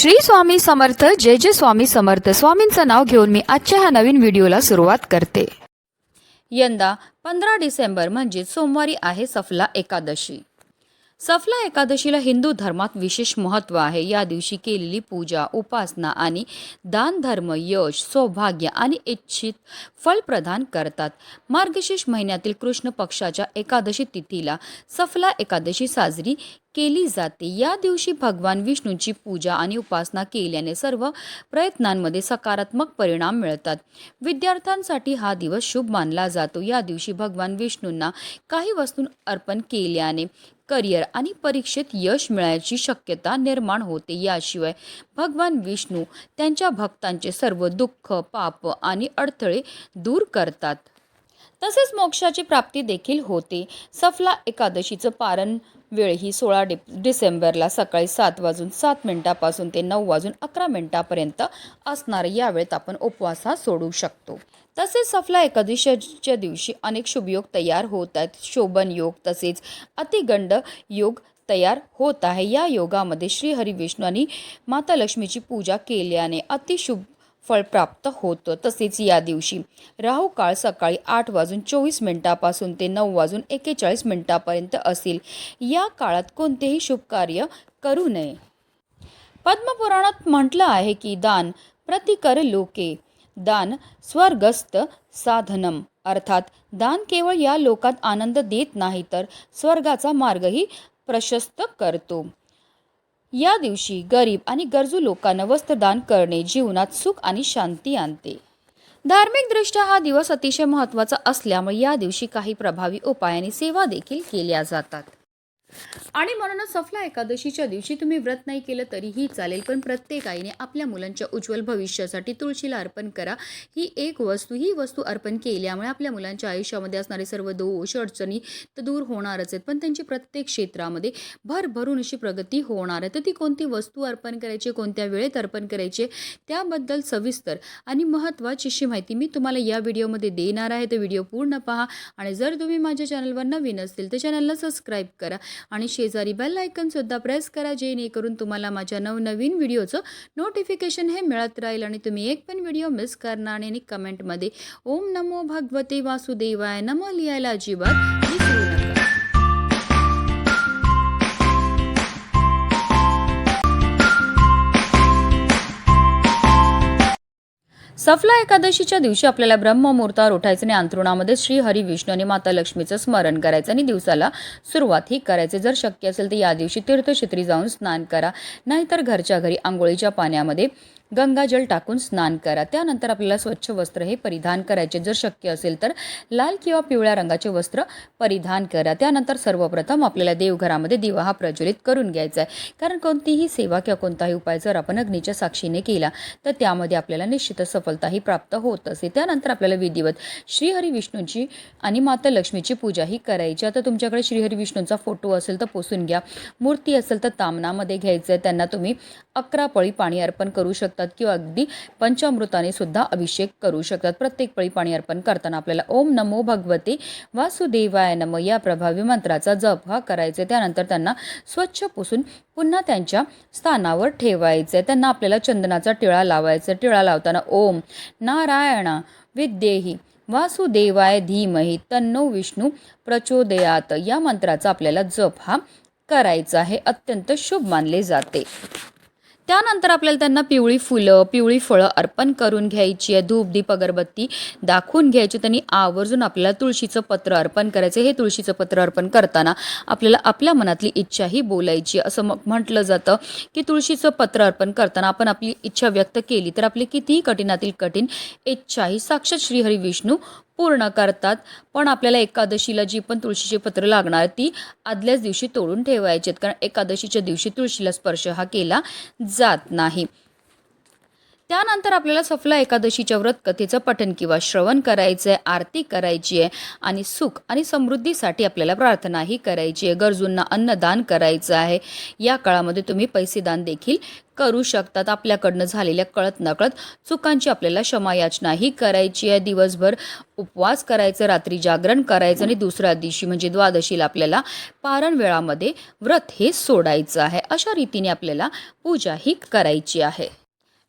श्री स्वामी समर्थ जय जय स्वामी समर्थ. स्वामींचं नाव घेऊन मी आजच्या ह्या नवीन व्हिडिओला सुरुवात करते. यंदा पंधरा डिसेंबर म्हणजे सोमवारी आहे सफला एकादशी. सफला एकादशीला हिंदू धर्मात विशेष महत्त्व आहे. या दिवशी केलेली पूजा उपासना आणि दान धर्म यश सौभाग्य आणि इच्छित फल प्रदान करतात. मार्गशीर्ष महिन्यातील कृष्ण पक्षाच्या एकादशी तिथीला सफला एकादशी साजरी केली जाते. या दिवशी भगवान विष्णूची पूजा आणि उपासना केल्याने सर्व प्रयत्नांमध्ये सकारात्मक परिणाम मिळतात. विद्यार्थ्यांसाठी हा दिवस शुभ मानला जातो. या दिवशी भगवान विष्णूंना काही वस्तू अर्पण केल्याने करिअर आणि परीक्षेत यश मिळायची शक्यता निर्माण होते. याशिवाय भगवान विष्णू त्यांच्या भक्तांचे सर्व दुःख पाप आणि अडथळे दूर करतात. तसेच मोक्षाची प्राप्ती देखील होते. सफला एकादशीचं पारण वेळ ही सोळा डि डिसेंबरला सकाळी सात वाजून सात मिनिटापासून ते नऊ वाजून अकरा मिनिटापर्यंत असणार या वेळेत आपण उपवास हा सोडू शकतो. तसेच सफला एकादशीच्या दिवशी अनेक शुभयोग तयार होत आहेत. शोभन योग तसेच अतिगंड योग तयार होत आहे. या योगामध्ये श्री हरी विष्णू आणि माता लक्ष्मीची पूजा केल्याने अतिशुभ फळ प्राप्त होतं तसेच या दिवशी. राहू काळ सकाळी आठ वाजून चोवीस मिनिटापासून ते नऊ वाजून एकेचाळीस मिनिटापर्यंत असेल. या काळात कोणतेही शुभ कार्य करू नये. पद्मपुराणात म्हटलं आहे की दान प्रतिकर लोके. दान स्वर्गस्थ साधनम. अर्थात दान केवळ या लोकात आनंद देत नाही तर स्वर्गाचा मार्गही प्रशस्त करतो. या दिवशी गरीब आणि गरजू लोकांना वस्त्रदान करणे जीवनात सुख आणि शांती आणते. धार्मिकदृष्ट्या हा दिवस अतिशय महत्त्वाचा असल्यामुळे या दिवशी काही प्रभावी उपायाने सेवा देखील केल्या जातात. आणि म्हणूनच सफला एकादशीच्या दिवशी तुम्ही व्रत नाही केलं तरीही चालेल पण प्रत्येक आईने आपल्या मुलांच्या उज्ज्वल भविष्यासाठी तुळशीला अर्पण करा. ही एक वस्तू ही वस्तू अर्पण केल्यामुळे आपल्या मुलांच्या आयुष्यामध्ये असणारे सर्व दोष अडचणी तर दूर होणारच आहेत. पण त्यांची प्रत्येक क्षेत्रामध्ये भरभरून अशी प्रगती होणार आहे. तर ती कोणती वस्तू अर्पण करायची कोणत्या वेळेत अर्पण करायची त्याबद्दल सविस्तर आणि महत्त्वाची अशी माहिती मी तुम्हाला या व्हिडिओमध्ये देणार आहे. तर व्हिडिओ पूर्ण पहा आणि जर तुम्ही माझ्या चॅनलवर नवीन असतील तर चॅनलला सबस्क्राईब करा. आणि शेजारी बेल सुद्धा प्रेस करा जेणेकरून तुम्हाला माझ्या नवनवीन व्हिडिओचं नोटिफिकेशन हे मिळत राहील आणि तुम्ही एक पण व्हिडिओ मिस करणार आणि कमेंटमध्ये ओम नमो भगवते वासुदेवाय नमो लिहायला अजिबात विसरू सफला एकादशीच्या दिवशी आपल्याला ब्रह्ममुहूर्तावर उठायचं आणि अंथरुणामध्ये श्री हरी विष्णू आणि माता लक्ष्मीचं स्मरण करायचं आणि दिवसाला सुरुवात ही करायचे. जर शक्य असेल तर या दिवशी तीर्थक्षेत्री जाऊन स्नान करा. नाहीतर घरच्या घरी आंघोळीच्या पाण्यामध्ये गंगाजल टाकून स्नान करा. त्यानंतर आपल्याला स्वच्छ वस्त्र हे परिधान करायचे. जर शक्य असेल तर लाल किंवा पिवळ्या रंगाचे वस्त्र परिधान करा. त्यानंतर सर्वप्रथम आपल्याला देवघरामध्ये दिवा हा प्रज्वलित करून घ्यायचा आहे. कारण कोणतीही सेवा किंवा कोणताही उपाय जर आपण अग्नीच्या साक्षीने केला तर त्यामध्ये आपल्याला निश्चितच सफलताही प्राप्त होत असते त्यानंतर आपल्याला विधिवत श्रीहरी विष्णूंची आणि माता लक्ष्मीची पूजाही करायची. आता तुमच्याकडे श्रीहरी विष्णूंचा फोटो असेल तर पोसून घ्या. मूर्ती असेल तर तामनामध्ये घ्यायचं आहे. त्यांना तुम्ही अकरा पळी पाणी अर्पण करू शकता. किंवा अगदी पंचामृताने सुद्धा अभिषेक करू शकतात. प्रत्येक पळी पाणी अर्पण करताना आपल्याला ओम नमो भगवते वासुदेवाय नम या प्रभावी मंत्राचा जप हा करायचा त्यानंतर त्यांना स्वच्छ पुसून पुन्हा त्यांच्या स्थानावर ठेवायचे त्यांना आपल्याला चंदनाचा टिळा लावायचा टिळा लावताना ओम नारायणा विद्येही वासुदेवाय धीमही तन्नो विष्णू प्रचोदयात या मंत्राचा आपल्याला जप हा करायचा आहे. अत्यंत शुभ मानले जाते. त्यानंतर आपल्याला त्यांना पिवळी फुलं पिवळी फळं अर्पण करून घ्यायची आहे. धूप दीप अगरबत्ती दाखवून घ्यायची. त्यांनी आवर्जून आपल्याला तुळशीचं पत्र अर्पण करायचं. हे तुळशीचं पत्र अर्पण करताना आपल्याला आपल्या मनातली इच्छाही बोलायची असं मग म्हटलं जातं की तुळशीचं पत्र अर्पण करताना आपण आपली इच्छा व्यक्त केली तर आपली कितीही कठीणातील कठीण इच्छाही साक्षात श्रीहरी विष्णू पूर्ण करतात. पण आपल्याला एकादशीला जी पण तुळशीची पत्र लागणार ती आदल्याच दिवशी तोडून ठेवायची कारण एकादशीच्या दिवशी तुळशीला स्पर्श हा केला जात नाही. त्यानंतर आपल्याला सफला एकादशीच्या व्रत कथेचं पठण किंवा श्रवण करायचं आहे आरती करायची आहे आणि सुख आणि समृद्धीसाठी आपल्याला प्रार्थनाही करायची आहे गरजूंना अन्नदान करायचं आहे. या काळामध्ये तुम्ही पैसे दान देखील करू शकतात. आपल्याकडनं झालेल्या कळत नकळत चुकांची आपल्याला क्षमायाचनाही करायची आहे. दिवसभर उपवास करायचं रात्री जागरण करायचं आणि दुसऱ्या दिवशी म्हणजे द्वादशीला आपल्याला पारण वेळामध्ये व्रत हे सोडायचं आहे. अशा रीतीने आपल्याला पूजा ही करायची आहे.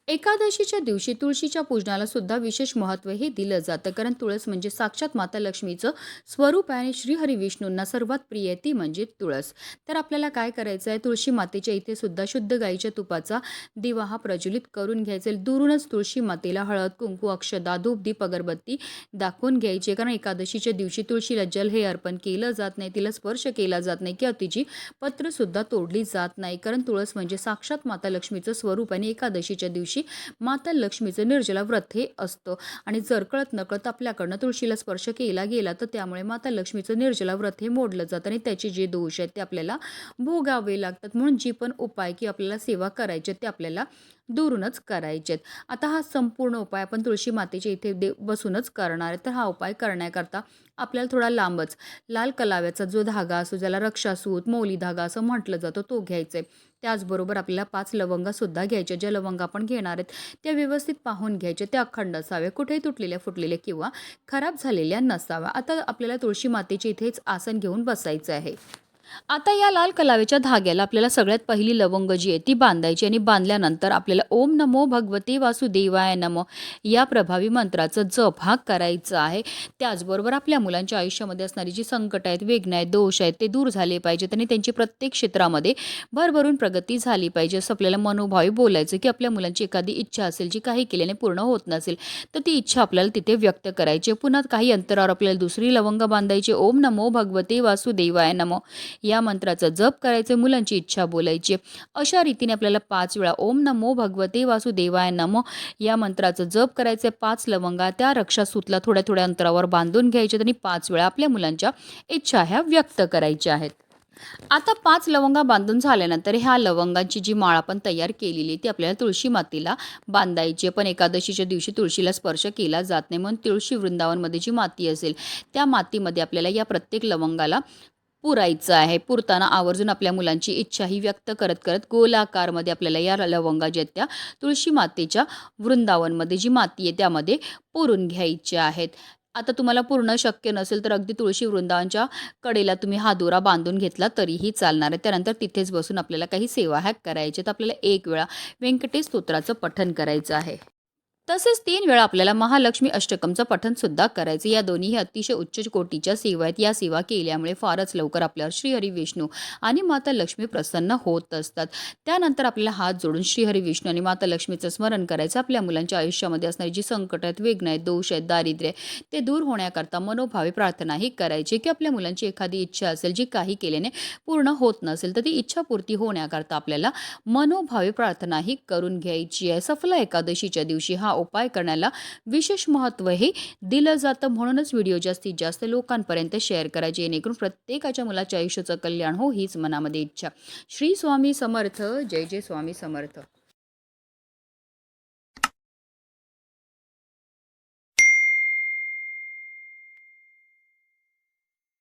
एकादशीच्या दिवशी तुळशीच्या पूजनाला सुद्धा विशेष महत्त्व हे दिलं जातं. कारण तुळस म्हणजे साक्षात माता लक्ष्मीचं स्वरूप आहे आणि श्रीहरी विष्णूंना सर्वात प्रिय आहे ती म्हणजे तुळस. तर आपल्याला काय करायचं आहे? तुळशी मातेच्या इथे सुद्धा शुद्ध गाईच्या तुपाचा दिवा हा प्रज्वलित करून घ्यायचा दुरूनच तुळशी मातेला हळद कुंकू अक्षदा धूप दीप अगरबत्ती दाखवून घ्यायची. कारण एकादशीच्या दिवशी तुळशीला जल हे अर्पण केलं जात नाही. तिला स्पर्श केला जात नाही. किंवा तिची पत्रसुद्धा तोडली जात नाही. कारण तुळस म्हणजे साक्षात माता लक्ष्मीचं स्वरूप आणि एकादशीच्या दिवशी माता लक्ष्मीचं निर्जला व्रत हे असतं. आणि जर कळत नकळत आपल्याकडनं तुळशीला स्पर्श केला गेला तर त्यामुळे माता लक्ष्मीचं निर्जला व्रत हे मोडलं जातं आणि त्याचे जे दोष आहेत ते आपल्याला भोगावे लागतात. म्हणून जी पण उपाय की आपल्याला सेवा करायचे ते आपल्याला दुरूनच करायचे आहेत आता हा संपूर्ण उपाय आपण तुळशी मातेच्या इथे दे बसूनच करणार आहे. तर हा उपाय करण्याकरता आपल्याला थोडा लांबच लाल कलाव्याचा जो धागा असो ज्याला रक्षासूत मौली धागा असं म्हटलं जातं तो घ्यायचा आहे. त्याचबरोबर आपल्याला पाच लवंगासुद्धा घ्यायच्या ज्या लवंगा आपण घेणार आहेत त्या व्यवस्थित पाहून घ्यायच्या. त्या अखंड असाव्या. कुठेही तुटलेल्या फुटलेल्या किंवा खराब झालेल्या नसाव्या. आता आपल्याला तुळशी मातेच्या इथेच आसन घेऊन बसायचं आहे. आता या लाल कलावेच्या धाग्याला आपल्याला सगळ्यात पहिली लवंग जी आहे ती बांधायची आणि बांधल्यानंतर आपल्याला ओम नमो भगवते वासुदेवाय नमो या प्रभावी मंत्राचं जप हा करायचा आहे. त्याचबरोबर आपल्या मुलांच्या आयुष्यामध्ये असणारी जी संकट आहेत वेगणं आहेत दोष आहेत ते दूर झाले पाहिजेत आणि त्यांची प्रत्येक क्षेत्रामध्ये भरभरून प्रगती झाली पाहिजे असं आपल्याला मनोभावी बोलायचं की आपल्या मुलांची एखादी इच्छा असेल जी काही केल्याने पूर्ण होत नसेल तर ती इच्छा आपल्याला तिथे व्यक्त करायची. पुन्हा काही अंतरावर आपल्याला दुसरी लवंग बांधायची. ओम नमो भगवते वासुदेवाय नमो. या मंत्राचा जप करायचे मुलांची इच्छा बोलायची. अशा रीतीने आपल्याला पाच वेळा ओम नमो भगवते वासुदेवाय नमो या मंत्राचं जप करायचे पाच लवंगा त्या रक्षासूतला थोड्या थोड्या अंतरावर बांधून घ्यायचे आणि पाच वेळा आपल्या मुलांच्या इच्छा ह्या व्यक्त करायच्या आहेत. आता पाच लवंगा बांधून झाल्यानंतर ह्या लवंगाची जी माळ आपण तयार केलेली आहे ती आपल्याला तुळशी मातीला बांधायची पण एकादशीच्या दिवशी तुळशीला स्पर्श केला जात नाही म्हणून तुळशी वृंदावनमध्ये जी माती असेल त्या मातीमध्ये आपल्याला या प्रत्येक लवंगाला पुरायचं आहे. पुरताना आवर्जून आपल्या मुलांची इच्छाही व्यक्त करत करत गोलाकारमध्ये आपल्याला या लवंगा ज्या आहेत त्या तुळशी मातेच्या वृंदावनमध्ये जी माती आहे त्यामध्ये पुरून घ्यायच्या आहेत. आता तुम्हाला पूर्ण शक्य नसेल तर अगदी तुळशी वृंदावनच्या कडेला तुम्ही हा दोरा बांधून घेतला तरीही चालणार आहे. त्यानंतर तिथेच बसून आपल्याला काही सेवा हॅक करायचे तर आपल्याला एक वेळा व्यंकटेश स्तोत्राचं पठण करायचं आहे. तसेच तीन वेळा आपल्याला महालक्ष्मी अष्टकमचं पठण सुद्धा करायचं. या दोन्ही अतिशय उच्च कोटीच्या सेवा आहेत. या सेवा केल्यामुळे फारच लवकर आपल्यावर श्रीहरी विष्णू आणि माता लक्ष्मी प्रसन्न होत असतात. त्यानंतर आपल्याला हात जोडून श्रीहरी विष्णू आणि माता लक्ष्मीचं स्मरण करायचं. आपल्या मुलांच्या आयुष्यामध्ये असणारी जी संकट आहेत वेगणं आहेत दोष आहेत दारिद्र्य ते दूर होण्याकरता मनोभावे प्रार्थनाही करायची. की आपल्या मुलांची एखादी इच्छा असेल जी काही केल्याने पूर्ण होत नसेल तर ती इच्छापूर्ती होण्याकरता आपल्याला मनोभावे प्रार्थनाही करून घ्यायची आहे. सफला एकादशीच्या दिवशी हा उपाय करण्याला विशेष महत्त्व हे दिलं जातं. म्हणूनच व्हिडिओ जास्तीत जास्त लोकांपर्यंत शेअर करा जेणेकरून प्रत्येकाच्या मुलाच्या आयुष्याचं कल्याण हो हीच मनामध्ये इच्छा. श्री स्वामी समर्थ. जय जय स्वामी समर्थ.